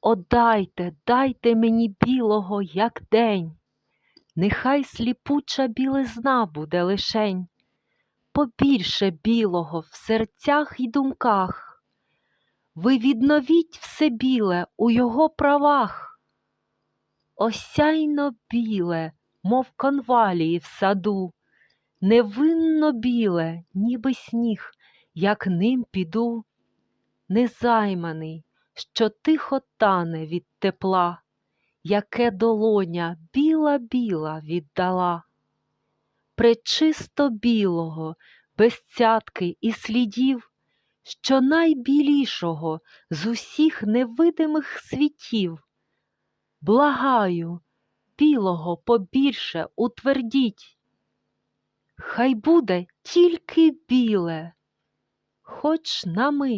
Одайте, дайте мені білого, як день, нехай сліпуча білизна буде лишень, побільше білого в серцях і думках. Ви відновіть все біле у його правах. Осяйно біле, мов конвалії в саду, невинно біле, ніби сніг, як ним піду, незайманий, що тихо тане від тепла, яке долоня біла-біла віддала. Пречисто білого, без цятки і слідів, що найбілішого з усіх невидимих світів. Благаю, білого побільше утвердіть. Хай буде тільки біле, хоч на мить.